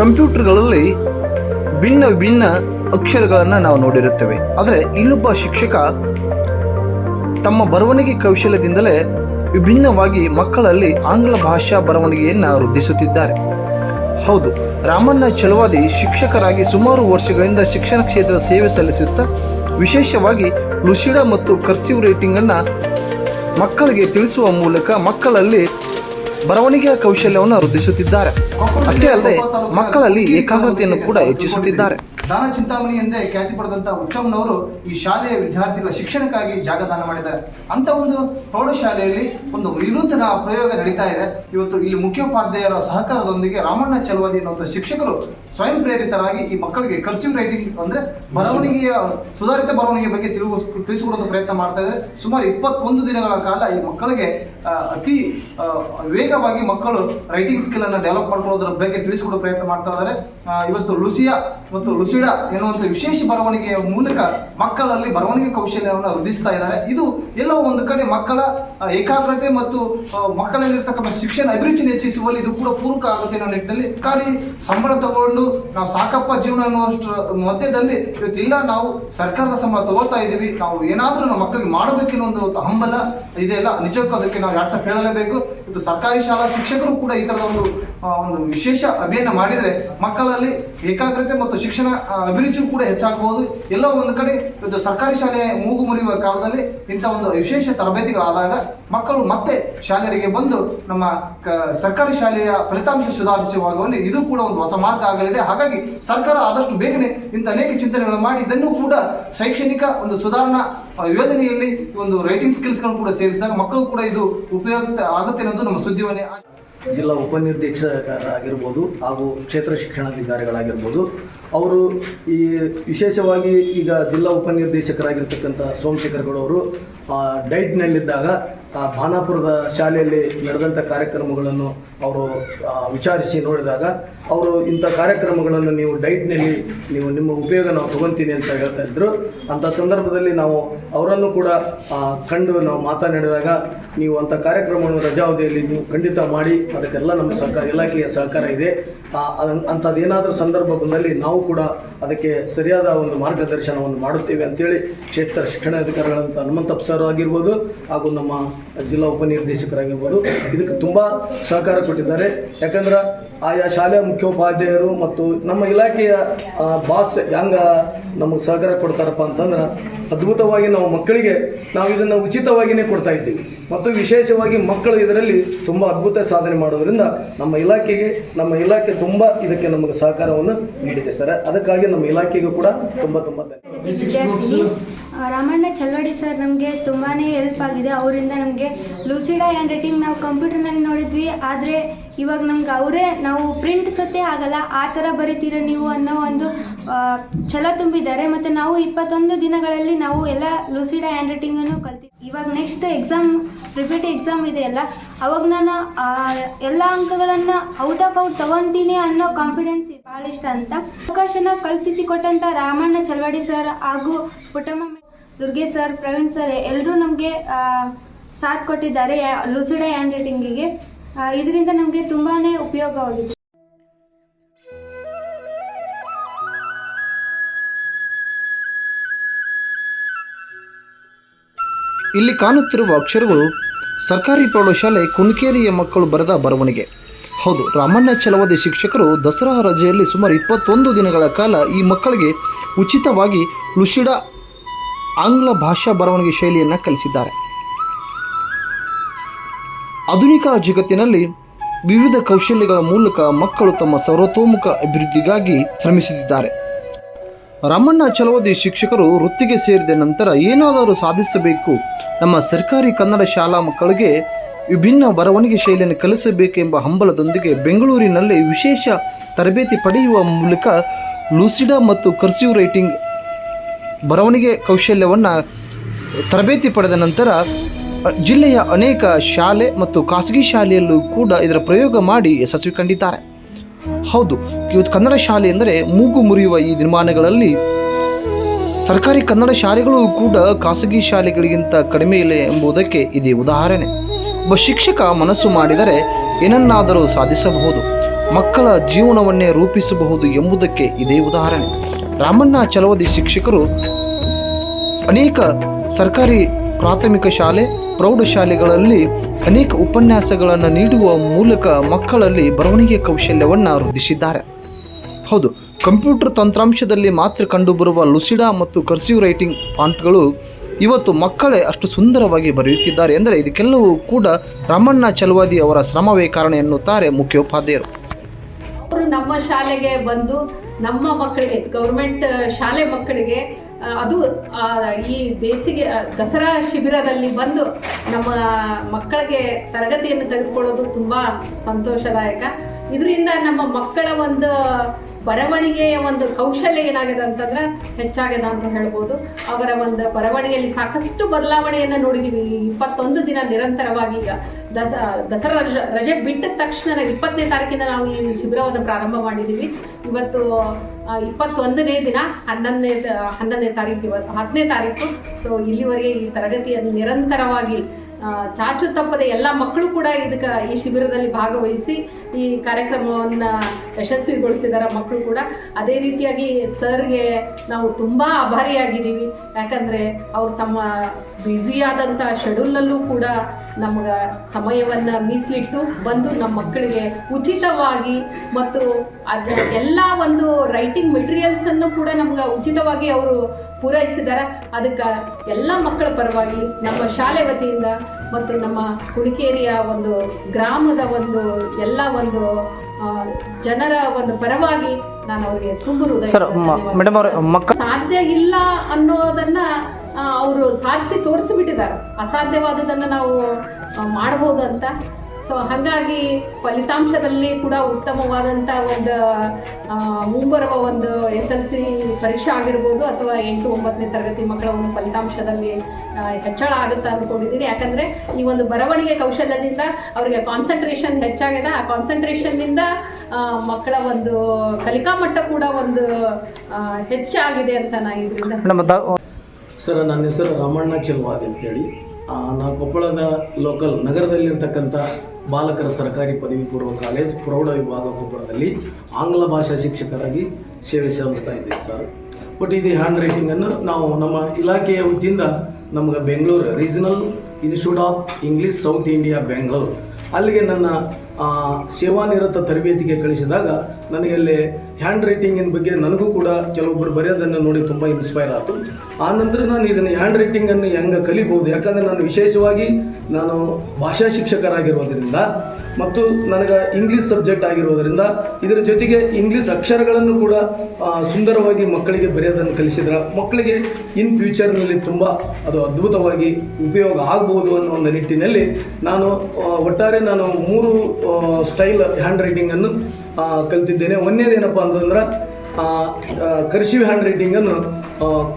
ಕಂಪ್ಯೂಟರ್ಗಳಲ್ಲಿ ಭಿನ್ನ ಭಿನ್ನ ಅಕ್ಷರಗಳನ್ನು ನಾವು ನೋಡಿರುತ್ತೇವೆ. ಆದರೆ ಇನ್ನೊಬ್ಬ ಶಿಕ್ಷಕ ತಮ್ಮ ಬರವಣಿಗೆ ಕೌಶಲ್ಯದಿಂದಲೇ ವಿಭಿನ್ನವಾಗಿ ಮಕ್ಕಳಲ್ಲಿ ಆಂಗ್ಲ ಭಾಷಾ ಬರವಣಿಗೆಯನ್ನು ವೃದ್ಧಿಸುತ್ತಿದ್ದಾರೆ. ಹೌದು, ರಾಮಣ್ಣ ಚಲವಾದಿ ಶಿಕ್ಷಕರಾಗಿ ಸುಮಾರು ವರ್ಷಗಳಿಂದ ಶಿಕ್ಷಣ ಕ್ಷೇತ್ರದ ಸೇವೆ ಸಲ್ಲಿಸುತ್ತಾ, ವಿಶೇಷವಾಗಿ ಲುಸಿಡಾ ಮತ್ತು ಕರ್ಸಿವ್ ರೇಟಿಂಗನ್ನು ಮಕ್ಕಳಿಗೆ ತಿಳಿಸುವ ಮೂಲಕ ಮಕ್ಕಳಲ್ಲಿ ಬರವಣಿಗೆಯ ಕೌಶಲ್ಯವನ್ನು ವೃದ್ಧಿಸುತ್ತಿದ್ದಾರೆ. ಅಷ್ಟೇ ಅಲ್ಲದೆ, ಮಕ್ಕಳಲ್ಲಿ ಏಕಾಗ್ರತೆಯನ್ನು ಕೂಡ ಹೆಚ್ಚಿಸುತ್ತಿದ್ದಾರೆ. ದಾನ ಚಿಂತಾಮಣಿ ಎಂದೇ ಖ್ಯಾತಿ ಪಡೆದಂತ ಉಚ್ಚಮ್ಮನವರು ಈ ಶಾಲೆಯ ವಿದ್ಯಾರ್ಥಿಗಳ ಶಿಕ್ಷಣಕ್ಕಾಗಿ ಜಾಗದಾನ ಮಾಡಿದ್ದಾರೆ. ಅಂತ ಒಂದು ಪ್ರೌಢಶಾಲೆಯಲ್ಲಿ ಒಂದು ವಿನೂತನ ಪ್ರಯೋಗ ನಡೀತಾ ಇದೆ. ಇವತ್ತು ಇಲ್ಲಿ ಮುಖ್ಯೋಪಾಧ್ಯಾಯರ ಸಹಕಾರದೊಂದಿಗೆ ರಾಮಣ್ಣ ಚಲವಾದಿ ಅನ್ನುವಂಥ ಶಿಕ್ಷಕರು ಸ್ವಯಂ ಪ್ರೇರಿತರಾಗಿ ಈ ಮಕ್ಕಳಿಗೆ ಕರ್ಸಿವ್ ರೈಟಿಂಗ್ ಅಂದ್ರೆ ಬರವಣಿಗೆಯ ಸುಧಾರಿತ ಬರವಣಿಗೆ ಬಗ್ಗೆ ತಿಳಿಸಿಕೊಡುವ ಪ್ರಯತ್ನ ಮಾಡ್ತಾ ಇದ್ದಾರೆ. ಸುಮಾರು ಇಪ್ಪತ್ತೊಂದು ದಿನಗಳ ಕಾಲ ಈ ಮಕ್ಕಳಿಗೆ ಅತಿ ವೇಗವಾಗಿ ಮಕ್ಕಳು ರೈಟಿಂಗ್ ಸ್ಕಿಲ್ ಅನ್ನು ಡೆವಲಪ್ ಮಾಡ್ಕೊಳ್ಳೋದ್ರ ಬಗ್ಗೆ ತಿಳಿಸಿಕೊಡೋ ಪ್ರಯತ್ನ ಮಾಡ್ತಾ ಇದ್ದಾರೆ. ಇವತ್ತು ಲುಸಿಯಾ ಮತ್ತು ಲುಸಿಡಾ ಎನ್ನುವಂಥ ವಿಶೇಷ ಬರವಣಿಗೆಯ ಮೂಲಕ ಮಕ್ಕಳಲ್ಲಿ ಬರವಣಿಗೆ ಕೌಶಲ್ಯವನ್ನು ವೃದ್ಧಿಸ್ತಾ ಇದ್ದಾರೆ. ಇದು ಎಲ್ಲೋ ಒಂದು ಕಡೆ ಮಕ್ಕಳ ಏಕಾಗ್ರತೆ ಮತ್ತು ಮಕ್ಕಳಲ್ಲಿರ್ತಕ್ಕಂಥ ಶಿಕ್ಷಣ ಅಭಿರುಚಿ ಹೆಚ್ಚಿಸುವಲ್ಲಿ ಇದು ಕೂಡ ಪೂರಕ ಆಗುತ್ತೆ ಅನ್ನೋ ನಿಟ್ಟಿನಲ್ಲಿ ಖಾಲಿ ಸಂಬಳ ತಗೊಂಡು ನಾವು ಸಾಕಪ್ಪ ಜೀವನ ಅನ್ನುವಷ್ಟರ ಮಧ್ಯದಲ್ಲಿ ಇವತ್ತು ಇಲ್ಲ ನಾವು ಸರ್ಕಾರದ ಸಂಬಳ ತಗೋತಾ ಇದ್ದೀವಿ ನಾವು ಏನಾದರೂ ನಮ್ಮ ಮಕ್ಕಳಿಗೆ ಮಾಡಬೇಕೆನ್ನೋ ಒಂದು ಹಂಬಲ ಇದೆಯಲ್ಲ. ನಿಜಕ್ಕೂ ಅದಕ್ಕೆ ನಾವು ಸಲ ಹೇಳಲೇಬೇಕು ಇದು ಸರ್ಕಾರಿ ಶಾಲಾ ಶಿಕ್ಷಕರು ಕೂಡ ಈ ಥರದ ಒಂದು ಒಂದು ವಿಶೇಷ ಅಭಿಯಾನ ಮಾಡಿದರೆ ಮಕ್ಕಳಲ್ಲಿ ಏಕಾಗ್ರತೆ ಮತ್ತು ಶಿಕ್ಷಣ ಅಭಿರುಚಿ ಕೂಡ ಹೆಚ್ಚಾಗಬಹುದು. ಎಲ್ಲ ಒಂದು ಕಡೆ ಸರ್ಕಾರಿ ಶಾಲೆ ಮೂಗು ಮುರಿಯುವ ಕಾಲದಲ್ಲಿ ಇಂಥ ಒಂದು ವಿಶೇಷ ತರಬೇತಿಗಳಾದಾಗ ಮಕ್ಕಳು ಮತ್ತೆ ಶಾಲೆಗಳಿಗೆ ಬಂದು ನಮ್ಮ ಸರ್ಕಾರಿ ಶಾಲೆಯ ಫಲಿತಾಂಶ ಸುಧಾರಿಸುವಾಗುವಲ್ಲಿ ಇದು ಕೂಡ ಒಂದು ಹೊಸ ಮಾರ್ಗ ಆಗಲಿದೆ. ಹಾಗಾಗಿ ಸರ್ಕಾರ ಆದಷ್ಟು ಬೇಗನೆ ಇಂಥ ಅನೇಕ ಚಿಂತನೆಗಳನ್ನು ಮಾಡಿ, ಇದನ್ನು ಕೂಡ ಶೈಕ್ಷಣಿಕ ಒಂದು ಸುಧಾರಣಾ ಯೋಜನೆಯಲ್ಲಿ ಒಂದು ರೈಟಿಂಗ್ ಸ್ಕಿಲ್ಸ್ಗಳನ್ನು ಕೂಡ ಸೇರಿಸಿದಾಗ ಮಕ್ಕಳು ಕೂಡ ಇದು ಉಪಯುಕ್ತ ಆಗುತ್ತೆ ಅನ್ನೋದು ನಮ್ಮ ಸುದ್ದಿವನ್ನೇ ಜಿಲ್ಲಾ ಉಪನಿರ್ದೇಶಕರಾಗಿರ್ಬೋದು ಹಾಗೂ ಕ್ಷೇತ್ರ ಶಿಕ್ಷಣಾಧಿಕಾರಿಗಳಾಗಿರ್ಬೋದು ಅವರು ಈ ವಿಶೇಷವಾಗಿ ಈಗ ಜಿಲ್ಲಾ ಉಪನಿರ್ದೇಶಕರಾಗಿರ್ತಕ್ಕಂಥ ಸೋಮಶೇಖರ್ಗೌಡವರು ಡೈಟ್ನಲ್ಲಿದ್ದಾಗ, ಆ ಭಾನಾಪುರದ ಶಾಲೆಯಲ್ಲಿ ನಡೆದಂಥ ಕಾರ್ಯಕ್ರಮಗಳನ್ನು ಅವರು ವಿಚಾರಿಸಿ ನೋಡಿದಾಗ ಅವರು ಇಂಥ ಕಾರ್ಯಕ್ರಮಗಳನ್ನು ನೀವು ಡೈಟ್ನಲ್ಲಿ ನೀವು ನಿಮ್ಮ ಉಪಯೋಗ ನಾವು ತೊಗೊತೀನಿ ಅಂತ ಹೇಳ್ತಾ ಇದ್ರು. ಅಂಥ ಸಂದರ್ಭದಲ್ಲಿ ನಾವು ಅವರನ್ನು ಕೂಡ ಕಂಡು ನಾವು ಮಾತನಾಡಿದಾಗ ನೀವು ಅಂಥ ಕಾರ್ಯಕ್ರಮವನ್ನು ರಜಾವಧಿಯಲ್ಲಿ ನೀವು ಖಂಡಿತ ಮಾಡಿ, ಅದಕ್ಕೆಲ್ಲ ನಮ್ಮ ಸರ್ಕಾರ, ಇಲಾಖೆಯ ಸಹಕಾರ ಇದೆ. ಅಂಥದ್ದೇನಾದರೂ ಸಂದರ್ಭ ಬಂದಲ್ಲಿ ನಾವು ಕೂಡ ಅದಕ್ಕೆ ಸರಿಯಾದ ಒಂದು ಮಾರ್ಗದರ್ಶನವನ್ನು ಮಾಡುತ್ತೇವೆ ಅಂತೇಳಿ ಕ್ಷೇತ್ರ ಶಿಕ್ಷಣಾಧಿಕಾರಿಗಳಂತ ಹನುಮಂತಪ್ಪ ಸರ್ ಆಗಿರ್ಬೋದು ಹಾಗೂ ನಮ್ಮ ಜಿಲ್ಲಾ ಉಪನಿರ್ದೇಶಕರಾಗಿರ್ಬೋದು. ಇದಕ್ಕೆ ತುಂಬ ಸಹಕಾರ ಕೊಟ್ಟಿದ್ದಾರೆ. ಯಾಕಂದ್ರೆ ಆಯಾ ಶಾಲೆಯ ಮುಖ್ಯೋಪಾಧ್ಯಾಯರು ಮತ್ತು ನಮ್ಮ ಇಲಾಖೆಯ ಬಾಸ್ ಹೆಂಗೆ ನಮಗೆ ಸಹಕಾರ ಕೊಡ್ತಾರಪ್ಪ ಅಂತಂದ್ರೆ ಅದ್ಭುತವಾಗಿ ನಾವು ಮಕ್ಕಳಿಗೆ ನಾವು ಇದನ್ನು ಉಚಿತವಾಗಿಯೇ ಕೊಡ್ತಾ ಇದ್ದೀವಿ. ಮತ್ತು ವಿಶೇಷವಾಗಿ ಮಕ್ಕಳು ಇದರಲ್ಲಿ ತುಂಬ ಅದ್ಭುತ ಸಾಧನೆ ಮಾಡೋದರಿಂದ ನಮ್ಮ ಇಲಾಖೆಗೆ, ನಮ್ಮ ಇಲಾಖೆ ತುಂಬ ಇದಕ್ಕೆ ನಮಗೆ ಸಹಕಾರವನ್ನು ನೀಡಿದೆ ಸರ್. ಅದಕ್ಕಾಗಿ ನಮ್ಮ ಇಲಾಖೆಗೂ ಕೂಡ ತುಂಬ ತುಂಬ ರಾಮಣ್ಣ ಚಲ್ವಾಡಿ ಸರ್ ನಮಗೆ ತುಂಬಾ ಹೆಲ್ಪ್ ಆಗಿದೆ. ಅವರಿಂದ ನಮಗೆ ಲೂಸಿಡಾ ಹ್ಯಾಂಡ್ ರೈಟಿಂಗ್ ನಾವು ಕಂಪ್ಯೂಟರ್ನಲ್ಲಿ ನೋಡಿದ್ವಿ. ಆದರೆ ಇವಾಗ ನಮ್ಗೆ ಅವರೇ, ನಾವು ಪ್ರಿಂಟ್ ಸತ್ತೇ ಆಗಲ್ಲ, ಆ ಥರ ಬರೀತೀರ ನೀವು ಅನ್ನೋ ಒಂದು ಛಲ ತುಂಬಿದ್ದಾರೆ. ಮತ್ತು ನಾವು ಇಪ್ಪತ್ತೊಂದು ದಿನಗಳಲ್ಲಿ ನಾವು ಎಲ್ಲ ಲೂಸಿಡ ಹ್ಯಾಂಡ್ ರೈಟಿಂಗನ್ನು ಕಲ್ತೀವಿ ಇವಾಗ ನೆಕ್ಸ್ಟ್ ಎಕ್ಸಾಮ್ ರಿಪೀಟ್ ಎಕ್ಸಾಮ್ ಇದೆಯಲ್ಲ ಅವಾಗ ನಾನು ಎಲ್ಲ ಅಂಕಗಳನ್ನು ಔಟ್ ಆಫ್ ಔಟ್ ತಗೊತೀನಿ ಅನ್ನೋ ಕಾನ್ಫಿಡೆನ್ಸ್ ಭಾಳ ಇಷ್ಟ ಅಂತ. ಅವಕಾಶನ ಕಲ್ಪಿಸಿಕೊಟ್ಟಂಥ ರಾಮಣ್ಣ ಚಲವಾಡಿ ಸರ್ ಹಾಗೂ ಪುಟ್ಟಮ್ಮ ದುರ್ಗೆ ಸರ್ ಪ್ರವೀಣ್ ಸರ್ ಎಲ್ಲರೂ ನಮಗೆ ಸಾಥ್ ಕೊಟ್ಟಿದ್ದಾರೆ ಲೂಸಿಡ ಹ್ಯಾಂಡ್ ರೈಟಿಂಗಿಗೆ ಇದರಿಂದ ನಮಗೆ ತುಂಬಾ ಉಪಯೋಗವಾಗಿದೆ. ಇಲ್ಲಿ ಕಾಣುತ್ತಿರುವ ಅಕ್ಷರಗಳು ಸರ್ಕಾರಿ ಪ್ರೌಢಶಾಲೆ ಕುಣಕೇರಿಯ ಮಕ್ಕಳು ಬರೆದ ಬರವಣಿಗೆ. ಹೌದು, ರಾಮಣ್ಣ ಚಲವಾದಿ ಶಿಕ್ಷಕರು ದಸರಾ ರಜೆಯಲ್ಲಿ ಸುಮಾರು ಇಪ್ಪತ್ತೊಂದು ದಿನಗಳ ಕಾಲ ಈ ಮಕ್ಕಳಿಗೆ ಉಚಿತವಾಗಿ ಲುಷಿಡ ಆಂಗ್ಲ ಭಾಷಾ ಬರವಣಿಗೆ ಶೈಲಿಯನ್ನು ಕಲಿಸಿದ್ದಾರೆ. ಆಧುನಿಕ ಜಗತ್ತಿನಲ್ಲಿ ವಿವಿಧ ಕೌಶಲ್ಯಗಳ ಮೂಲಕ ಮಕ್ಕಳು ತಮ್ಮ ಸರ್ವತೋಮುಖ ಅಭಿವೃದ್ಧಿಗಾಗಿ ಶ್ರಮಿಸುತ್ತಿದ್ದಾರೆ. ರಾಮಣ್ಣ ಚಲವಾದಿ ಶಿಕ್ಷಕರು ವೃತ್ತಿಗೆ ಸೇರಿದ ನಂತರ ಏನಾದರೂ ಸಾಧಿಸಬೇಕು? ನಮ್ಮ ಸರ್ಕಾರಿ ಕನ್ನಡ ಶಾಲಾ ಮಕ್ಕಳಿಗೆ ವಿಭಿನ್ನ ಬರವಣಿಗೆ ಶೈಲಿಯನ್ನು ಕಲಿಸಬೇಕೆಂಬ ಹಂಬಲದೊಂದಿಗೆ ಬೆಂಗಳೂರಿನಲ್ಲಿ ವಿಶೇಷ ತರಬೇತಿ ಪಡೆಯುವ ಮೂಲಕ ಲೂಸಿಡಾ ಮತ್ತು ಕರ್ಸಿವ್ ರೈಟಿಂಗ್ ಬರವಣಿಗೆ ಕೌಶಲ್ಯವನ್ನು ತರಬೇತಿ ಪಡೆದ ನಂತರ ಜಿಲ್ಲೆಯ ಅನೇಕ ಶಾಲೆ ಮತ್ತು ಖಾಸಗಿ ಶಾಲೆಯಲ್ಲೂ ಕೂಡ ಇದರ ಪ್ರಯೋಗ ಮಾಡಿ ಯಶಸ್ವಿ ಕಂಡಿದ್ದಾರೆ. ಹೌದು ಇವತ್ತು ಕನ್ನಡ ಶಾಲೆ ಎಂದರೆ ಮೂಗು ಮುರಿಯುವ ಈ ನಿರ್ಮಾಣಗಳಲ್ಲಿ ಸರ್ಕಾರಿ ಕನ್ನಡ ಶಾಲೆಗಳು ಕೂಡ ಖಾಸಗಿ ಶಾಲೆಗಳಿಗಿಂತ ಕಡಿಮೆ ಇಲ್ಲ ಎಂಬುದಕ್ಕೆ ಇದೇ ಉದಾಹರಣೆ. ಒಬ್ಬ ಶಿಕ್ಷಕ ಮನಸ್ಸು ಮಾಡಿದರೆ ಏನನ್ನಾದರೂ ಸಾಧಿಸಬಹುದು, ಮಕ್ಕಳ ಜೀವನವನ್ನೇ ರೂಪಿಸಬಹುದು ಎಂಬುದಕ್ಕೆ ಇದೇ ಉದಾಹರಣೆ. ರಾಮಣ್ಣ ಚಲವದಿ ಶಿಕ್ಷಕರು ಅನೇಕ ಸರ್ಕಾರಿ ಪ್ರಾಥಮಿಕ ಶಾಲೆ ಪ್ರೌಢಶಾಲೆಗಳಲ್ಲಿ ಅನೇಕ ಉಪನ್ಯಾಸಗಳನ್ನು ನೀಡುವ ಮೂಲಕ ಮಕ್ಕಳಲ್ಲಿ ಬರವಣಿಗೆ ಕೌಶಲ್ಯವನ್ನು ವೃದ್ಧಿಸಿದ್ದಾರೆ. ಹೌದು, ಕಂಪ್ಯೂಟರ್ ತಂತ್ರಾಂಶದಲ್ಲಿ ಮಾತ್ರ ಕಂಡುಬರುವ ಲುಸಿಡಾ ಮತ್ತು ಕರ್ಸಿವ್ ರೈಟಿಂಗ್ ಫಾಂಟ್ಗಳು ಇವತ್ತು ಮಕ್ಕಳೇ ಅಷ್ಟು ಸುಂದರವಾಗಿ ಬರೆಯುತ್ತಿದ್ದಾರೆ ಎಂದರೆ ಇದಕ್ಕೆಲ್ಲವೂ ಕೂಡ ರಾಮಣ್ಣ ಚಲವಾದಿ ಅವರ ಶ್ರಮವೇ ಕಾರಣ ಎನ್ನುತ್ತಾರೆ ಮುಖ್ಯೋಪಾಧ್ಯಾಯರು. ಅವರು ನಮ್ಮ ಶಾಲೆಗೆ ಬಂದು ನಮ್ಮ ಮಕ್ಕಳಿಗೆ, ಗೌರ್ಮೆಂಟ್ ಶಾಲೆ ಮಕ್ಕಳಿಗೆ ಅದು ಈ ಬೇಸಿಗೆ ದಸರಾ ಶಿಬಿರದಲ್ಲಿ ಬಂದು ನಮ್ಮ ಮಕ್ಕಳಿಗೆ ತರಗತಿಯನ್ನು ತೆಗೆದುಕೊಳ್ಳೋದು ತುಂಬ ಸಂತೋಷದಾಯಕ. ಇದರಿಂದ ನಮ್ಮ ಮಕ್ಕಳ ಒಂದು ಬರವಣಿಗೆಯ ಒಂದು ಕೌಶಲ್ಯ ಏನಾಗಿದೆ ಅಂತಂದ್ರೆ ಹೆಚ್ಚಾಗಿದೆ ಅಂತ ಹೇಳ್ಬೋದು. ಅವರ ಒಂದು ಬರವಣಿಗೆಯಲ್ಲಿ ಸಾಕಷ್ಟು ಬದಲಾವಣೆಯನ್ನು ನೋಡಿದ್ದೀವಿ ಈ ಇಪ್ಪತ್ತೊಂದು ದಿನ ನಿರಂತರವಾಗಿ ಈಗ ದಸ, ದಸರಾ ರಜೆ ರಜೆ ಬಿಟ್ಟ ತಕ್ಷಣ ಇಪ್ಪತ್ತನೇ ತಾರೀಕಿನ ನಾವು ಈ ಶಿಬಿರವನ್ನು ಪ್ರಾರಂಭ ಮಾಡಿದ್ದೀವಿ. ಇವತ್ತು ಇಪ್ಪತ್ತೊಂದನೇ ದಿನ, ಹನ್ನೊಂದನೇ ಹನ್ನೊಂದನೇ ತಾರೀಕು ಇವತ್ತು, ಹತ್ತನೇ ತಾರೀಕು. ಸೊ ಇಲ್ಲಿವರೆಗೆ ಈ ತರಗತಿಯನ್ನು ನಿರಂತರವಾಗಿ ಚಾಚು ತಪ್ಪದೆ ಎಲ್ಲ ಮಕ್ಕಳು ಕೂಡ ಇದಕ್ಕೆ ಈ ಶಿಬಿರದಲ್ಲಿ ಭಾಗವಹಿಸಿ ಈ ಕಾರ್ಯಕ್ರಮವನ್ನು ಯಶಸ್ವಿಗೊಳಿಸಿದಾರೆ ಮಕ್ಕಳು ಕೂಡ. ಅದೇ ರೀತಿಯಾಗಿ ಸರ್ಗೆ ನಾವು ತುಂಬ ಆಭಾರಿಯಾಗಿದ್ದೀವಿ. ಯಾಕಂದರೆ ಅವರು ತಮ್ಮ ಬ್ಯುಸಿಯಾದಂಥ ಶೆಡ್ಯೂಲ್ನಲ್ಲೂ ಕೂಡ ನಮ್ಗೆ ಸಮಯವನ್ನು ಮೀಸಲಿಟ್ಟು ಬಂದು ನಮ್ಮ ಮಕ್ಕಳಿಗೆ ಉಚಿತವಾಗಿ ಮತ್ತು ಅದು ಎಲ್ಲ ಒಂದು ರೈಟಿಂಗ್ ಮೆಟೀರಿಯಲ್ಸನ್ನು ಕೂಡ ನಮ್ಗೆ ಉಚಿತವಾಗಿ ಅವರು ಪೂರೈಸಿದ್ದಾರೆ ಅದಕ್ಕೆ ಎಲ್ಲ ಮಕ್ಕಳ ಪರವಾಗಿ ನಮ್ಮ ಶಾಲೆ ವತಿಯಿಂದ ಮತ್ತು ನಮ್ಮ ಹುಡುಕೇರಿಯ ಒಂದು ಗ್ರಾಮದ ಒಂದು ಎಲ್ಲ ಒಂದು ಜನರ ಒಂದು ಪರವಾಗಿ ನಾನು ಅವರಿಗೆ ತುಂಬ ಸಾಧ್ಯ ಇಲ್ಲ ಅನ್ನೋದನ್ನ ಅವರು ಸಾಧಿಸಿ ತೋರಿಸಿಬಿಟ್ಟಿದ್ದಾರೆ. ಅಸಾಧ್ಯವಾದದನ್ನು ನಾವು ಮಾಡಬಹುದು ಅಂತ. ಸೊ ಹಾಗಾಗಿ ಫಲಿತಾಂಶದಲ್ಲಿ ಕೂಡ ಉತ್ತಮವಾದಂಥ ಒಂದು ಮುಂಬರುವ ಒಂದು ಎಸ್ ಎಲ್ ಸಿ ಪರೀಕ್ಷೆ ಆಗಿರ್ಬೋದು ಅಥವಾ ಎಂಟು ಒಂಬತ್ತನೇ ತರಗತಿ ಮಕ್ಕಳ ಒಂದು ಫಲಿತಾಂಶದಲ್ಲಿ ಹೆಚ್ಚಳ ಆಗುತ್ತೆ ಅಂದ್ಕೊಂಡಿದ್ದೀನಿ. ಯಾಕಂದರೆ ಈ ಒಂದು ಬರವಣಿಗೆ ಕೌಶಲ್ಯದಿಂದ ಅವರಿಗೆ ಕಾನ್ಸಂಟ್ರೇಷನ್ ಹೆಚ್ಚಾಗಿದೆ. ಆ ಕಾನ್ಸಂಟ್ರೇಷನ್ನಿಂದ ಮಕ್ಕಳ ಒಂದು ಕಲಿಕಾ ಮಟ್ಟ ಕೂಡ ಒಂದು ಹೆಚ್ಚಾಗಿದೆ ಅಂತ ನಾ ಇದರಿಂದ ಸರ್ ನನ್ನ ಹೆಸರು ರಾಮಣ್ಣ ಚೆಲ್ವಾದ್ ಅಂತೇಳಿ. ಆ, ನಾವು ಕೊಪ್ಪಳದ ಲೋಕಲ್ ನಗರದಲ್ಲಿರ್ತಕ್ಕಂಥ ಬಾಲಕರ ಸರ್ಕಾರಿ ಪದವಿ ಪೂರ್ವ ಕಾಲೇಜ್ ಪ್ರೌಢ ವಿಭಾಗ ಕೊಪ್ಪಳದಲ್ಲಿ ಆಂಗ್ಲ ಭಾಷಾ ಶಿಕ್ಷಕರಾಗಿ ಸೇವೆ ಸಲ್ಲಿಸ್ತಾ ಇದ್ದೀನಿ ಸರ್. ಬಟ್ ಇದು ಹ್ಯಾಂಡ್ ರೈಟಿಂಗನ್ನು ನಾವು ನಮ್ಮ ಇಲಾಖೆಯ ವತಿಯಿಂದ ನಮಗೆ Bengaluru regional institute of English South India Bengaluru ಅಲ್ಲಿಗೆ ನನ್ನ ಸೇವಾನಿರತ ತರಬೇತಿಗೆ ಕಳಿಸಿದಾಗ ನನಗೆ ಅಲ್ಲಿ ಹ್ಯಾಂಡ್ ರೈಟಿಂಗಿನ ಬಗ್ಗೆ ನನಗೂ ಕೂಡ ಕೆಲವೊಬ್ಬರು ಬರೆಯೋದನ್ನು ನೋಡಿ ತುಂಬ ಇನ್ಸ್ಪೈರ್ ಆಯಿತು ಆ ನಂತರ ನಾನು ಇದನ್ನು ಹ್ಯಾಂಡ್ ರೈಟಿಂಗನ್ನು ಹೆಂಗೆ ಕಲಿಬಹುದು ಯಾಕಂದರೆ ನಾನು ವಿಶೇಷವಾಗಿ ನಾನು ಭಾಷಾ ಶಿಕ್ಷಕರಾಗಿರುವುದರಿಂದ ಮತ್ತು ನನಗೆ ಇಂಗ್ಲೀಷ್ ಸಬ್ಜೆಕ್ಟ್ ಆಗಿರೋದರಿಂದ ಇದರ ಜೊತೆಗೆ ಇಂಗ್ಲೀಷ್ ಅಕ್ಷರಗಳನ್ನು ಕೂಡ ಸುಂದರವಾಗಿ ಮಕ್ಕಳಿಗೆ ಬರೆಯೋದನ್ನು ಕಲಿಸಿದ್ರೆ ಮಕ್ಕಳಿಗೆ ಇನ್ ಫ್ಯೂಚರ್ನಲ್ಲಿ ತುಂಬ ಅದು ಅದ್ಭುತವಾಗಿ ಉಪಯೋಗ ಆಗ್ಬೋದು ಅನ್ನೋ ಒಂದು ನಿಟ್ಟಿನಲ್ಲಿ ನಾನು ಒಟ್ಟಾರೆ ನಾನು ಮೂರು ಸ್ಟೈಲ್ ಹ್ಯಾಂಡ್ ರೈಟಿಂಗನ್ನು ಕಲ್ತಿದ್ದೇನೆ. ಒಂದೇದೇನಪ್ಪ ಅಂತಂದ್ರೆ ಕರ್ಶಿವ್ ಹ್ಯಾಂಡ್ ರೈಟಿಂಗನ್ನು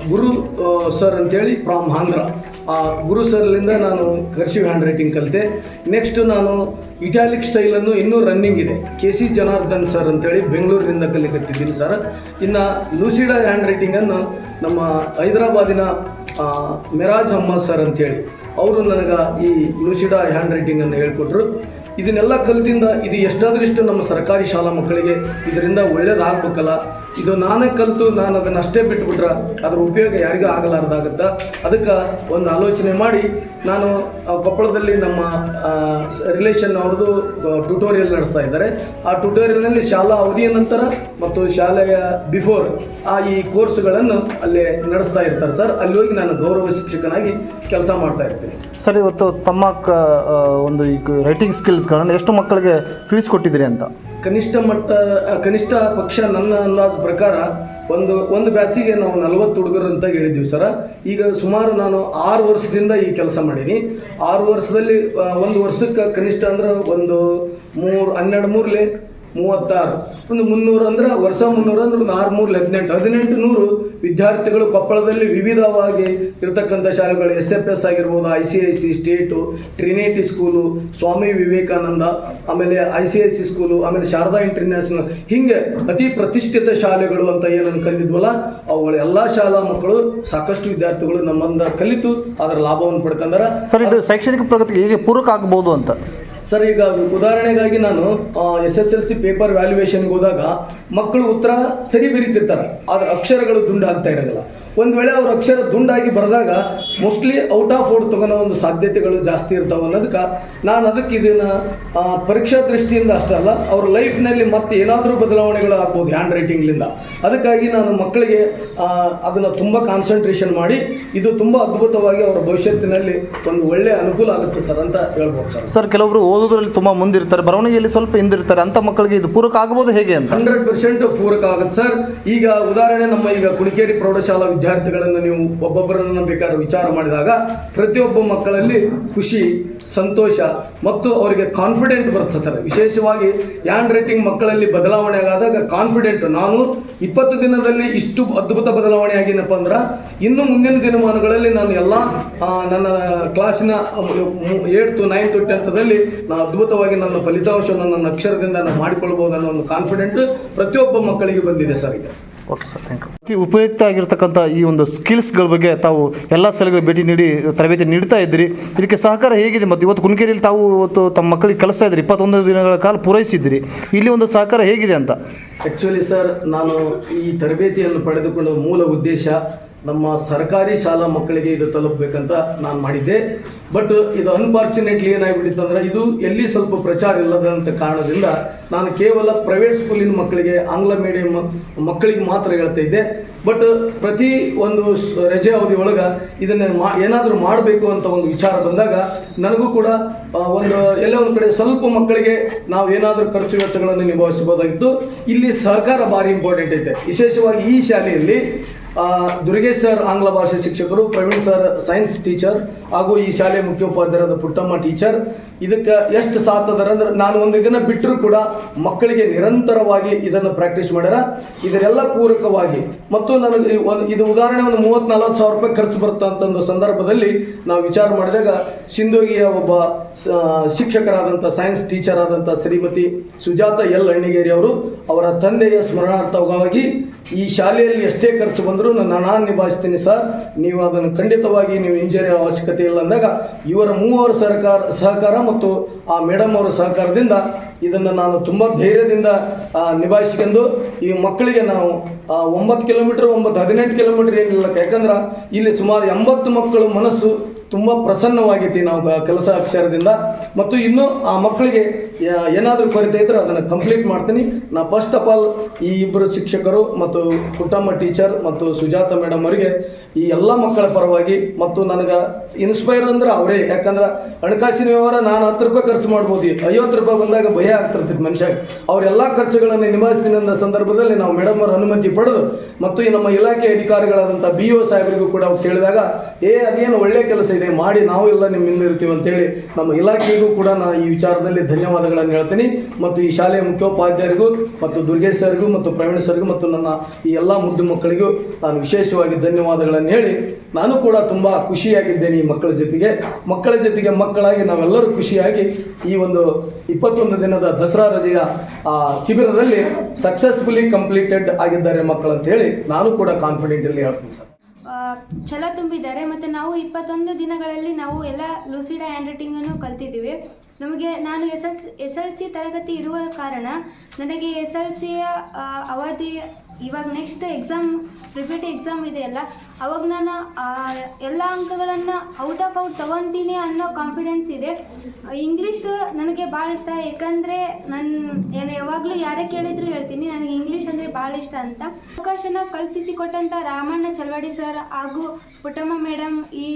ಗುರು ಸರ್ ಅಂತೇಳಿ ಫ್ರಾಮ್ ಆಂಧ್ರ. ಆ, ಗುರು ಸರ್ಲಿಂದ ನಾನು ಕರ್ಶಿವ್ ಹ್ಯಾಂಡ್ ರೈಟಿಂಗ್ ಕಲಿತೆ. ನೆಕ್ಸ್ಟ್ ನಾನು ಇಟಾಲಿಕ್ ಸ್ಟೈಲನ್ನು ಇನ್ನೂ ರನ್ನಿಂಗ್ ಇದೆ. ಕೆ ಸಿ ಜನಾರ್ದನ್ ಸರ್ ಅಂತೇಳಿ ಬೆಂಗಳೂರಿನಿಂದ ಕಲಿಕತ್ತಿದ್ದೀನಿ ಸರ್ ಇನ್ನು ಲೂಸಿಡಾ ಹ್ಯಾಂಡ್ ರೈಟಿಂಗನ್ನು ನಮ್ಮ ಹೈದರಾಬಾದಿನ ಮೆರಾಜ್ ಅಹ್ಮದ್ ಸರ್ ಅಂತೇಳಿ. ಅವರು ನನಗೆ ಈ ಲೂಸಿಡಾ ಹ್ಯಾಂಡ್ ರೈಟಿಂಗನ್ನು ಹೇಳ್ಕೊಟ್ರು. ಇದನ್ನೆಲ್ಲ ಕಲಿತಿಂದ ಇದು ಎಷ್ಟಾದ್ರಿಷ್ಟು ನಮ್ಮ ಸರ್ಕಾರಿ ಶಾಲಾ ಮಕ್ಕಳಿಗೆ. ಇದರಿಂದ ಒಳ್ಳೇದಾಗಬೇಕಲ್ಲ. ಇದು ನಾನೇ ಕಲಿತು, ನಾನು ಅದನ್ನು ಅಷ್ಟೇ ಬಿಟ್ಬಿಟ್ರೆ ಅದ್ರ ಉಪಯೋಗ ಯಾರಿಗೂ ಆಗಲಾರ್ದಾಗತ್ತ? ಅದಕ್ಕೆ ಒಂದು ಆಲೋಚನೆ ಮಾಡಿ, ನಾನು ಕೊಪ್ಪಳದಲ್ಲಿ ನಮ್ಮ ರಿಲೇಷನ್ ಅವ್ರದ್ದು ಟ್ಯುಟೋರಿಯಲ್ ನಡೆಸ್ತಾ ಇದ್ದಾರೆ. ಆ ಟ್ಯುಟೋರಿಯಲ್ನಲ್ಲಿ ಶಾಲಾ ಅವಧಿಯ ನಂತರ ಮತ್ತು ಶಾಲೆಯ ಬಿಫೋರ್ ಆ ಈ ಕೋರ್ಸ್ಗಳನ್ನು ಅಲ್ಲೇ ನಡೆಸ್ತಾ ಇರ್ತಾರೆ ಸರ್. ಅಲ್ಲಿ ಹೋಗಿ ನಾನು ಗೌರವ ಶಿಕ್ಷಕನಾಗಿ ಕೆಲಸ ಮಾಡ್ತಾ ಇರ್ತೀನಿ. ಸರ್, ಇವತ್ತು ತಮ್ಮ ಒಂದು ಈ ರೈಟಿಂಗ್ ಸ್ಕಿಲ್ಸ್ಗಳನ್ನು ಎಷ್ಟು ಮಕ್ಕಳಿಗೆ ತಿಳಿಸ್ಕೊಟ್ಟಿದ್ದೀರಿ ಅಂತ? ಕನಿಷ್ಠ ಮಟ್ಟ ಕನಿಷ್ಠ ಪಕ್ಷ ನನ್ನ ಅಂದಾಜು ಪ್ರಕಾರ ಒಂದು ಒಂದು ಬ್ಯಾಚಿಗೆ ನಾವು ನಲವತ್ತು ಹುಡುಗರು ಅಂತ ಹೇಳಿದ್ದೀವಿ ಸರ. ಈಗ ಸುಮಾರು ನಾನು ಆರು ವರ್ಷದಿಂದ ಈ ಕೆಲಸ ಮಾಡೀನಿ. ಆರು ವರ್ಷದಲ್ಲಿ ಒಂದು ವರ್ಷಕ್ಕೆ ಕನಿಷ್ಠ ಅಂದ್ರೆ ಒಂದು ಮೂರು, ಹನ್ನೆರಡು ಮೂರಲೆ ಮೂವತ್ತಾರು. ಒಂದು ಮುನ್ನೂರು ಅಂದ್ರೆ ವರ್ಷ ಮುನ್ನೂರು ಅಂದ್ರೆ ಒಂದು ಆರು ಮೂರು ಹದಿನೆಂಟು. ಹದಿನೆಂಟು ನೂರು ವಿದ್ಯಾರ್ಥಿಗಳು ಕೊಪ್ಪಳದಲ್ಲಿ ವಿವಿಧವಾಗಿ ಇರತಕ್ಕಂಥ ಶಾಲೆಗಳು. ಎಸ್ ಎಫ್ ಎಸ್ ಆಗಿರ್ಬೋದು I C I C state Trinity school Swami Vivekananda, ಆಮೇಲೆ I C I C school ಆಮೇಲೆ ಶಾರದಾ ಇಂಟರ್ನ್ಯಾಷನಲ್ ಹಿಂಗೆ ಅತಿ ಪ್ರತಿಷ್ಠಿತ ಶಾಲೆಗಳು ಅಂತ ಏನನ್ನು ಕಂದಿದ್ವಲ್ಲ ಅವುಗಳ ಎಲ್ಲ ಶಾಲಾ ಮಕ್ಕಳು, ಸಾಕಷ್ಟು ವಿದ್ಯಾರ್ಥಿಗಳು ನಮ್ಮಂದ ಕಲಿತು ಅದರ ಲಾಭವನ್ನು ಪಡ್ಕೊಂಡ್ರೆ. ಸರ್, ಇದು ಶೈಕ್ಷಣಿಕ ಪ್ರಗತಿಗೆ ಹೇಗೆ ಪೂರಕ ಆಗ್ಬೋದು ಅಂತ? ಸರ್, ಈಗ ಉದಾಹರಣೆಗಾಗಿ ನಾನು S S L C paper ವ್ಯಾಲ್ಯೂಯೇಷನ್ಗೆ ಹೋದಾಗ ಮಕ್ಕಳು ಉತ್ತರ ಸರಿ ಬರೀತಿರ್ತಾರೆ, ಆದ್ರೆ ಅಕ್ಷರಗಳು ದುಂಡಾಗ್ತಾ ಇರೋದಿಲ್ಲ ಒಂದು ವೇಳೆ ಅವ್ರ ಅಕ್ಷರ ದುಂಡಾಗಿ ಬರೆದಾಗ ಮೋಸ್ಟ್ಲಿ ಔಟ್ ಆಫ್ ಔಟ್ ತಗೊಳ್ಳೋ ಒಂದು ಸಾಧ್ಯತೆಗಳು ಜಾಸ್ತಿ ಇರ್ತಾವೆ ಅನ್ನೋದಕ್ಕೆ ನಾನು ಅದಕ್ಕೆ ಇದನ್ನು ಪರೀಕ್ಷಾ ದೃಷ್ಟಿಯಿಂದ ಅಷ್ಟೇ ಅಲ್ಲ ಅವ್ರ ಲೈಫ್ನಲ್ಲಿ ಮತ್ತೆ ಏನಾದರೂ ಬದಲಾವಣೆಗಳು ಆಗ್ಬೋದು ಹ್ಯಾಂಡ್ ರೈಟಿಂಗ್ಲಿಂದ ಅದಕ್ಕಾಗಿ ನಾನು ಮಕ್ಕಳಿಗೆ ಅದನ್ನು ತುಂಬ ಕಾನ್ಸಂಟ್ರೇಷನ್ ಮಾಡಿ ಇದು ತುಂಬ ಅದ್ಭುತವಾಗಿ ಅವರ ಭವಿಷ್ಯತ್ತಿನಲ್ಲಿ ಒಂದು ಒಳ್ಳೆಯ ಅನುಕೂಲ ಆಗುತ್ತೆ ಸರ್ ಅಂತ ಹೇಳ್ಬೋದು ಸರ್. ಸರ್ ಕೆಲವರು ಓದೋದ್ರಲ್ಲಿ ತುಂಬ ಮುಂದಿರ್ತಾರೆ ಬರವಣಿಗೆಯಲ್ಲಿ ಸ್ವಲ್ಪ ಹಿಂದಿರ್ತಾರೆ ಅಂಥ ಮಕ್ಕಳಿಗೆ ಇದು ಪೂರಕ ಆಗ್ಬೋದು ಹೇಗೆ ಅಂತ? ಹಂಡ್ರೆಡ್ ಪರ್ಸೆಂಟ್ ಪೂರಕ ಆಗುತ್ತೆ ಸರ್. ಈಗ ಉದಾಹರಣೆ ನಮ್ಮ ಈಗ ಕುಣಿಕೇರಿ ಪ್ರೌಢಶಾಲಾ ವಿದ್ಯಾರ್ಥಿಗಳನ್ನು ನೀವು ಒಬ್ಬೊಬ್ಬರನ್ನು ಬೇಕಾದ್ರೆ ವಿಚಾರ ಮಾಡಿದಾಗ ಪ್ರತಿಯೊಬ್ಬ ಮಕ್ಕಳಲ್ಲಿ ಖುಷಿ, ಸಂತೋಷ ಮತ್ತು ಅವರಿಗೆ ಕಾನ್ಫಿಡೆಂಟ್ ಬರ್ತದೆ ವಿಶೇಷವಾಗಿ ಹ್ಯಾಂಡ್ ರೈಟಿಂಗ್ ಮಕ್ಕಳಲ್ಲಿ ಬದಲಾವಣೆ ಆದಾಗ ಕಾನ್ಫಿಡೆಂಟ್ ನಾನು ಇಪ್ಪತ್ತು ದಿನದಲ್ಲಿ ಇಷ್ಟು ಅದ್ಭುತ ಬದಲಾವಣೆ ಆಗಿನಪ್ಪ ಅಂದ್ರೆ ಇನ್ನು ಮುಂದಿನ ದಿನಮಾನಗಳಲ್ಲಿ ನಾನು ಎಲ್ಲ ನನ್ನ ಕ್ಲಾಸಿನ ಏಟ್ ನೈನ್ತು ಟೆಂತ್ದಲ್ಲಿ ನಾನು ಅದ್ಭುತವಾಗಿ ನನ್ನ ಫಲಿತಾಂಶವನ್ನು ನನ್ನ ಅಕ್ಷರದಿಂದ ನಾನು ಮಾಡಿಕೊಳ್ಬೋದು ಅನ್ನೋ ಒಂದು ಕಾನ್ಫಿಡೆಂಟ್ ಪ್ರತಿಯೊಬ್ಬ ಮಕ್ಕಳಿಗೆ ಬಂದಿದೆ ಸರ್ ಈಗ. ಓಕೆ ಸರ್ ಥ್ಯಾಂಕ್ ಯು ಅತಿ ಉಪಯುಕ್ತ ಆಗಿರತಕ್ಕಂಥ ಈ ಒಂದು ಸ್ಕಿಲ್ಸ್ಗಳ ಬಗ್ಗೆ ತಾವು ಎಲ್ಲ ಸ್ಥಳಗಳಿಗೆ ಭೇಟಿ ನೀಡಿ ತರಬೇತಿ ನೀಡ್ತಾ ಇದ್ದೀರಿ. ಇದಕ್ಕೆ ಸಹಕಾರ ಹೇಗಿದೆ? ಮತ್ತು ಇವತ್ತು ಕುಣಕೇರಿಯಲ್ಲಿ ತಾವು ಇವತ್ತು ತಮ್ಮ ಮಕ್ಕಳಿಗೆ ಕಲಿಸ್ತಾ ಇದ್ದೀರಿ. ಇಪ್ಪತ್ತೊಂದು ದಿನಗಳ ಕಾಲ ಪೂರೈಸಿದ್ದೀರಿ. ಇಲ್ಲಿ ಒಂದು ಸಹಕಾರ ಹೇಗಿದೆ ಅಂತ? ಆ್ಯಕ್ಚುಲಿ ಸರ್ ನಾನು ಈ ತರಬೇತಿಯನ್ನು ಪಡೆದುಕೊಂಡ ಮೂಲ ಉದ್ದೇಶ ನಮ್ಮ ಸರ್ಕಾರಿ ಶಾಲಾ ಮಕ್ಕಳಿಗೆ ಇದು ತಲುಪಬೇಕಂತ ನಾನು ಮಾಡಿದ್ದೆ. ಬಟ್ ಇದು ಅನ್ಫಾರ್ಚುನೇಟ್ಲಿ ಏನಾಗ್ಬಿಟ್ಟಿತ್ತು ಅಂದ್ರೆ ಇದು ಎಲ್ಲಿ ಸ್ವಲ್ಪ ಪ್ರಚಾರ ಇಲ್ಲದಂಥ ಕಾರಣದಿಂದ ನಾನು ಕೇವಲ ಪ್ರೈವೇಟ್ ಸ್ಕೂಲಿನ ಮಕ್ಕಳಿಗೆ ಆಂಗ್ಲ ಮೀಡಿಯಂ ಮಕ್ಕಳಿಗೆ ಮಾತ್ರ ಹೇಳ್ತಾ ಇದ್ದೆ. ಬಟ್ ಪ್ರತಿ ಒಂದು ರಜೆ ಅವಧಿ ಒಳಗೆ ಇದನ್ನು ಮಾ ಏನಾದರೂ ಮಾಡಬೇಕು ಅಂತ ಒಂದು ವಿಚಾರ ಬಂದಾಗ ನನಗೂ ಕೂಡ ಒಂದು ಎಲ್ಲ ಒಂದು ಕಡೆ ಸ್ವಲ್ಪ ಮಕ್ಕಳಿಗೆ ನಾವು ಏನಾದರೂ ಖರ್ಚು ವೆಚ್ಚಗಳನ್ನು ನಿಭಾಯಿಸಬಹುದಾಗಿತ್ತು. ಇಲ್ಲಿ ಸಹಕಾರ ಭಾರಿ ಇಂಪಾರ್ಟೆಂಟ್ ಐತೆ. ವಿಶೇಷವಾಗಿ ಈ ಶಾಲೆಯಲ್ಲಿ ದುರ್ಗೇಶ್ ಸರ್ ಆಂಗ್ಲ ಭಾಷೆ ಶಿಕ್ಷಕರು, ಪ್ರವೀಣ್ ಸರ್ ಸೈನ್ಸ್ ಟೀಚರ್ ಹಾಗೂ ಈ ಶಾಲೆ ಮುಖ್ಯೋಪಾಧ್ಯಾಯರಾದ ಪುಟ್ಟಮ್ಮ ಟೀಚರ್ ಇದಕ್ಕೆ ಎಷ್ಟು ಸಾಥ್ ಅದರ ನಾನು ಒಂದು ಇದನ್ನು ಬಿಟ್ಟರೂ ಕೂಡ ಮಕ್ಕಳಿಗೆ ನಿರಂತರವಾಗಿ ಇದನ್ನು ಪ್ರಾಕ್ಟೀಸ್ ಮಾಡ್ಯಾರ. ಇದರೆಲ್ಲ ಪೂರಕವಾಗಿ. ಮತ್ತು ನನಗೆ ಒಂದು ಇದು ಉದಾಹರಣೆ ಒಂದು ಮೂವತ್ತ್ ನಲವತ್ತು ಸಾವಿರ ರೂಪಾಯಿ ಖರ್ಚು ಬರುತ್ತೆ ಅಂತ ಒಂದು ಸಂದರ್ಭದಲ್ಲಿ ನಾವು ವಿಚಾರ ಮಾಡಿದಾಗ ಸಿಂಧೋಗಿಯ ಒಬ್ಬ ಶಿಕ್ಷಕರಾದಂಥ ಸೈನ್ಸ್ ಟೀಚರ್ ಆದಂಥ ಶ್ರೀಮತಿ ಸುಜಾತ ಎಲ್ ಅಣ್ಣಿಗೇರಿ ಅವರು ಅವರ ತಂದೆಯ ಸ್ಮರಣಾರ್ಥವಾಗಿ ಈ ಶಾಲೆಯಲ್ಲಿ ಎಷ್ಟೇ ಖರ್ಚು ಬಂದರೂ ನಾನು ಹಣ ನಿಭಾಯಿಸ್ತೀನಿ ಸರ್. ನೀವು ಅದನ್ನು ಖಂಡಿತವಾಗಿ ನೀವು ಇಂಜರಿ ಅವಶ್ಯಕತೆ ಇಲ್ಲ ಅಂದಾಗ ಇವರ ಮೂವರ ಸರ್ಕಾರ ಸಹಕಾರ ಮತ್ತು ಆ ಮೇಡಮ್ ಅವರ ಸಹಕಾರದಿಂದ ಇದನ್ನು ನಾನು ತುಂಬ ಧೈರ್ಯದಿಂದ ನಿಭಾಯಿಸ್ಕೊಂಡು ಈ ಮಕ್ಕಳಿಗೆ ನಾವು ಒಂಬತ್ತು ಕಿಲೋಮೀಟ್ರ್, ಒಂಬತ್ತು ಹದಿನೆಂಟು ಕಿಲೋಮೀಟ್ರ್ ಏನಿಲ್ಲ ಯಾಕಂದ್ರೆ ಇಲ್ಲಿ ಸುಮಾರು ಎಂಬತ್ತು ಮಕ್ಕಳು ಮನಸ್ಸು ತುಂಬ ಪ್ರಸನ್ನವಾಗೈತಿ ನಾವು ಕೆಲಸ ಅಕ್ಷರದಿಂದ ಮತ್ತು ಇನ್ನು ಆ ಮಕ್ಕಳಿಗೆ ಏನಾದರೂ ಕೊರತೆ ಇದ್ದರೆ ಅದನ್ನು ಕಂಪ್ಲೀಟ್ ಮಾಡ್ತೀನಿ. ನಾ ಫಸ್ಟ್ ಆಫ್ ಆಲ್ ಈ ಇಬ್ಬರು ಶಿಕ್ಷಕರು ಮತ್ತು ಪುಟ್ಟಮ್ಮ ಟೀಚರ್ ಮತ್ತು ಸುಜಾತ ಮೇಡಮ್ ಅವರಿಗೆ ಈ ಎಲ್ಲ ಮಕ್ಕಳ ಪರವಾಗಿ ಮತ್ತು ನನಗೆ ಇನ್ಸ್ಪೈರ್ ಅಂದ್ರೆ ಅವರೇ. ಯಾಕಂದ್ರೆ ಹಣಕಾಸಿನ ವ್ಯವಹಾರ ನಾನು ಹತ್ತು ರೂಪಾಯಿ ಖರ್ಚು ಮಾಡ್ಬೋದು. ಐವತ್ತು ರೂಪಾಯಿ ಬಂದಾಗ ಭಯ ಆಗ್ತಿರ್ತೈತೆ ಮನುಷ್ಯಗೆ. ಅವರೆಲ್ಲ ಖರ್ಚುಗಳನ್ನು ನಿಭಾಯಿಸ್ತೀನಿ ಅನ್ನೋ ಸಂದರ್ಭದಲ್ಲಿ ನಾವು ಮೇಡಮ್ ಅವರ ಅನುಮತಿ ಪಡೆದು ಮತ್ತು ಈ ನಮ್ಮ ಇಲಾಖೆ ಅಧಿಕಾರಿಗಳಾದಂಥ ಬಿ ಒ ಸಾಹೇಬರಿಗೂ ಕೂಡ ಕೇಳಿದಾಗ, ಏ, ಅದೇನು ಒಳ್ಳೆ ಕೆಲಸ ಇದೆ, ಮಾಡಿ ನಾವು ಎಲ್ಲ ನಿಮ್ಮ ಹಿಂದೆ ಇರ್ತೀವಿ ಅಂತೇಳಿ ನಮ್ಮ ಇಲಾಖೆಗೂ ಕೂಡ ನಾನು ಈ ವಿಚಾರದಲ್ಲಿ ಧನ್ಯವಾದಗಳನ್ನು ಹೇಳ್ತೀನಿ. ಮತ್ತು ಈ ಶಾಲೆಯ ಮುಖ್ಯೋಪಾಧ್ಯಾಯರಿಗೂ ಮತ್ತು ದುರ್ಗೇಶ್ ಸರ್ಗೂ ಮತ್ತು ಪ್ರವೀಣ್ ಸರ್ಗೂ ಮತ್ತು ನನ್ನ ಈ ಎಲ್ಲ ಮುದ್ದು ಮಕ್ಕಳಿಗೂ ನಾನು ವಿಶೇಷವಾಗಿ ಧನ್ಯವಾದಗಳನ್ನು ಹೇಳಿ ನಾನು ಕೂಡ ತುಂಬ ಖುಷಿಯಾಗಿದ್ದೇನೆ ಈ ಮಕ್ಕಳ ಜೊತೆಗೆ. ಮಕ್ಕಳ ಜೊತೆಗೆ ಮಕ್ಕಳಾಗಿ ನಾವೆಲ್ಲರೂ ಖುಷಿಯಾಗಿ ಈ ಒಂದು ಇಪ್ಪತ್ತೊಂದು ದಿನದ ದಸರಾ ರಜೆಯ ಶಿಬಿರದಲ್ಲಿ ಸಕ್ಸಸ್ಫುಲಿ ಕಂಪ್ಲೀಟೆಡ್ ಆಗಿದ್ದಾರೆ ಮಕ್ಕಳು ಅಂತ ಹೇಳಿ ನಾನು ಕೂಡ ಕಾನ್ಫಿಡೆಂಟ್ ಇಲ್ಲಿ ಹೇಳ್ತೀನಿ ಸರ್. ಛಲ ತುಂಬಿದ್ದಾರೆ ಮತ್ತು ನಾವು ಇಪ್ಪತ್ತೊಂದು ದಿನಗಳಲ್ಲಿ ನಾವು ಎಲ್ಲ ಲೂಸಿಡ ಹ್ಯಾಂಡ್ ರೈಟಿಂಗನ್ನು ಕಲ್ತಿದ್ದೀವಿ. ನಮಗೆ ನಾನು S S S L C ತರಗತಿ ಇರುವ ಕಾರಣ ನನಗೆ ಎಸ್ ಎಲ್ ಸಿಯ ಅವಧಿ ಇವಾಗ ನೆಕ್ಸ್ಟ್ ಎಕ್ಸಾಮ್ ರಿಪೀಟ್ ಎಕ್ಸಾಮ್ ಇದೆಯಲ್ಲ ಅವಾಗ ನಾನು ಎಲ್ಲ ಅಂಕಗಳನ್ನು ಔಟ್ ಆಫ್ ಔಟ್ ತೊಗೊತೀನಿ ಅನ್ನೋ ಕಾನ್ಫಿಡೆನ್ಸ್ ಇದೆ. ಇಂಗ್ಲೀಷ್ ನನಗೆ ಭಾಳ ಇಷ್ಟ ಏಕೆಂದರೆ ಏನು ಯಾವಾಗಲೂ ಯಾರೇ ಕೇಳಿದ್ರು ಹೇಳ್ತೀನಿ, ನನಗೆ ಇಂಗ್ಲೀಷ್ ಅಂದರೆ ಭಾಳ ಇಷ್ಟ ಅಂತ. ಅವಕಾಶನ ಕಲ್ಪಿಸಿಕೊಟ್ಟಂಥ ರಾಮಣ್ಣ ಚಲವಾಡಿ ಸರ್ ಹಾಗೂ ಪುಟ್ಟಮ್ಮ ಮೇಡಮ್ ಈ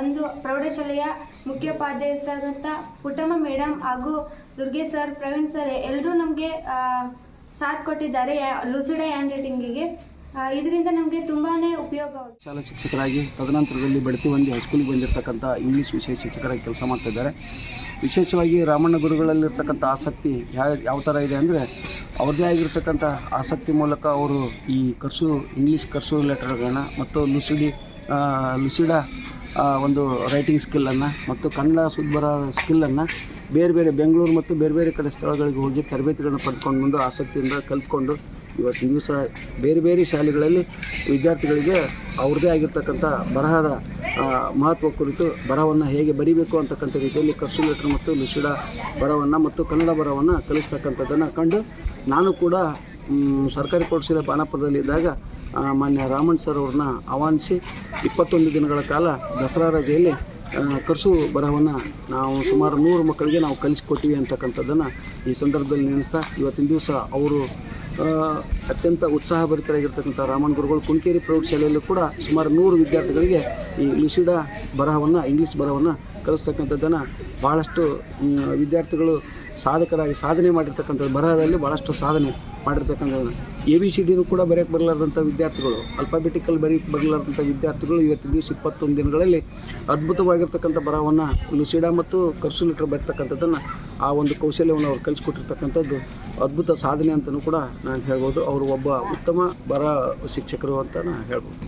ಒಂದು ಪ್ರೌಢಶಾಲೆಯ ಮುಖ್ಯೋಪಾಧ್ಯಾಯರಾದಂಥ ಪುಟ್ಟಮ್ಮ ಮೇಡಮ್ ಹಾಗೂ ದುರ್ಗೆ ಸರ್ ಪ್ರವೀಣ್ ಸರ್ ಎಲ್ಲರೂ ನಮಗೆ ಸಾಥ್ ಕೊಟ್ಟಿದ್ದಾರೆ ಲುಸಿಡ ಹ್ಯಾಂಡ್ ರೈಟಿಂಗಿಗೆ ಇದರಿಂದ ನಮಗೆ ತುಂಬಾನೇ ಉಪಯೋಗ ಶಾಲಾ ಶಿಕ್ಷಕರಾಗಿ ತದನಂತರದಲ್ಲಿ ಬಡ್ತಿ ಹೊಂದಿ ಹೈಸ್ಕೂಲಿಗೆ ಬಂದಿರತಕ್ಕಂಥ ಇಂಗ್ಲೀಷ್ ವಿಷಯ ಶಿಕ್ಷಕರಾಗಿ ಕೆಲಸ ಮಾಡ್ತಿದ್ದಾರೆ ವಿಶೇಷವಾಗಿ ರಾಮಣ್ಣ ಗುರುಗಳಲ್ಲಿರ್ತಕ್ಕಂಥ ಆಸಕ್ತಿ ಯಾವ ಯಾವ ಥರ ಇದೆ ಅಂದರೆ ಅವ್ರದ್ದೇ ಆಗಿರ್ತಕ್ಕಂಥ ಆಸಕ್ತಿ ಮೂಲಕ ಅವರು ಈ ಕರ್ಸು ಇಂಗ್ಲೀಷ್ ಕರ್ಸು ಲೆಟರ್ಗಳನ್ನ ಮತ್ತು ಲುಸಿಡಿ ಲುಸಿಡ ಒಂದು ರೈಟಿಂಗ್ ಸ್ಕಿಲ್ಲನ್ನು ಮತ್ತು ಕನ್ನಡ ಸುದ್ಬರ ಸ್ಕಿಲ್ಲನ್ನು ಬೇರೆ ಬೇರೆ ಬೆಂಗಳೂರು ಮತ್ತು ಬೇರೆ ಬೇರೆ ಕಡೆ ಸ್ಥಳಗಳಿಗೆ ಹೋಗಿ ತರಬೇತಿಗಳನ್ನು ಪಡ್ಕೊಂಡು ಬಂದು ಆಸಕ್ತಿಯಿಂದ ಕಲ್ತ್ಕೊಂಡು ಇವತ್ತಿನ ದಿವಸ ಬೇರೆ ಬೇರೆ ಶಾಲೆಗಳಲ್ಲಿ ವಿದ್ಯಾರ್ಥಿಗಳಿಗೆ ಅವ್ರದ್ದೇ ಆಗಿರ್ತಕ್ಕಂಥ ಬರಹದ ಮಹತ್ವ ಕುರಿತು ಬರಹವನ್ನು ಹೇಗೆ ಬರೀಬೇಕು ಅಂತಕ್ಕಂಥ ರೀತಿಯಲ್ಲಿ ಕರ್ಸು ಲೆಟ್ರ್ ಮತ್ತು ಲುಸಿಡ ಬರವನ್ನು ಮತ್ತು ಕನ್ನಡ ಬರವನ್ನು ಕಲಿಸ್ತಕ್ಕಂಥದ್ದನ್ನು ಕಂಡು ನಾನು ಕೂಡ ಸರ್ಕಾರಿ ಪ್ರೌಢಶಾಲೆ ಬಾನಪದಲ್ಲಿದ್ದಾಗ ಮಾನ್ಯ ರಾಮಣ್ಣ ಸರ್ ಅವ್ರನ್ನ ಆಹ್ವಾನಿಸಿ ಇಪ್ಪತ್ತೊಂದು ದಿನಗಳ ಕಾಲ ದಸರಾ ರಜೆಯಲ್ಲಿ ಕರ್ಸು ಬರಹವನ್ನು ನಾವು ಸುಮಾರು ನೂರು ಮಕ್ಕಳಿಗೆ ನಾವು ಕಲಿಸ್ಕೊಟ್ಟಿವಿ ಅಂತಕ್ಕಂಥದ್ದನ್ನು ಈ ಸಂದರ್ಭದಲ್ಲಿ ನೆನೆಸ್ತಾ ಇವತ್ತಿನ ದಿವಸ ಅವರು ಅತ್ಯಂತ ಉತ್ಸಾಹಭರಿತರಾಗಿರ್ತಕ್ಕಂಥ ರಾಮನ್ ಗುರುಗಳು ಕುಂಕೇರಿ ಪ್ರೌಢಶಾಲೆಯಲ್ಲೂ ಕೂಡ ಸುಮಾರು ನೂರು ವಿದ್ಯಾರ್ಥಿಗಳಿಗೆ ಈ ಲುಸಿಡ ಬರಹವನ್ನು, ಇಂಗ್ಲೀಷ್ ಬರಹವನ್ನು ಕಲಿಸ್ತಕ್ಕಂಥದ್ದನ್ನು ಭಾಳಷ್ಟು ವಿದ್ಯಾರ್ಥಿಗಳು ಸಾಧಕರಾಗಿ ಸಾಧನೆ ಮಾಡಿರ್ತಕ್ಕಂಥದ್ದು ಬರಹದಲ್ಲಿ ಭಾಳಷ್ಟು ಸಾಧನೆ ಮಾಡಿರ್ತಕ್ಕಂಥದ್ದು ಎ ಬಿ ಸಿ ಡಿನೂ ಕೂಡ ಬರೆಯಕ್ಕೆ ಬರಲಾರ್ದಂಥ ವಿದ್ಯಾರ್ಥಿಗಳು ಅಲ್ಫಾಬೆಟಿಕಲ್ ಬರೆಯಕ್ಕೆ ಬರಲಾರ್ದಂಥ ವಿದ್ಯಾರ್ಥಿಗಳು ಇವತ್ತು ದಿವಸ ಇಪ್ಪತ್ತೊಂದು ದಿನಗಳಲ್ಲಿ ಅದ್ಭುತವಾಗಿರ್ತಕ್ಕಂಥ ಬರಹವನ್ನು ಲುಸಿಡ ಮತ್ತು ಕರ್ಸು ಲೆಟ್ರ್ ಬರ್ತಕ್ಕಂಥದ್ದನ್ನು ಆ ಒಂದು ಕೌಶಲ್ಯವನ್ನು ಅವ್ರು ಕಲಿಸ್ಕೊಟ್ಟಿರ್ತಕ್ಕಂಥದ್ದು ಅದ್ಭುತ ಸಾಧನೆ ಅಂತಲೂ ಕೂಡ ನಾನು ಹೇಳ್ಬೋದು. ಅವರು ಒಬ್ಬ ಉತ್ತಮ ಬರ ಶಿಕ್ಷಕರು ಅಂತ ನಾನು ಹೇಳ್ಬೋದು.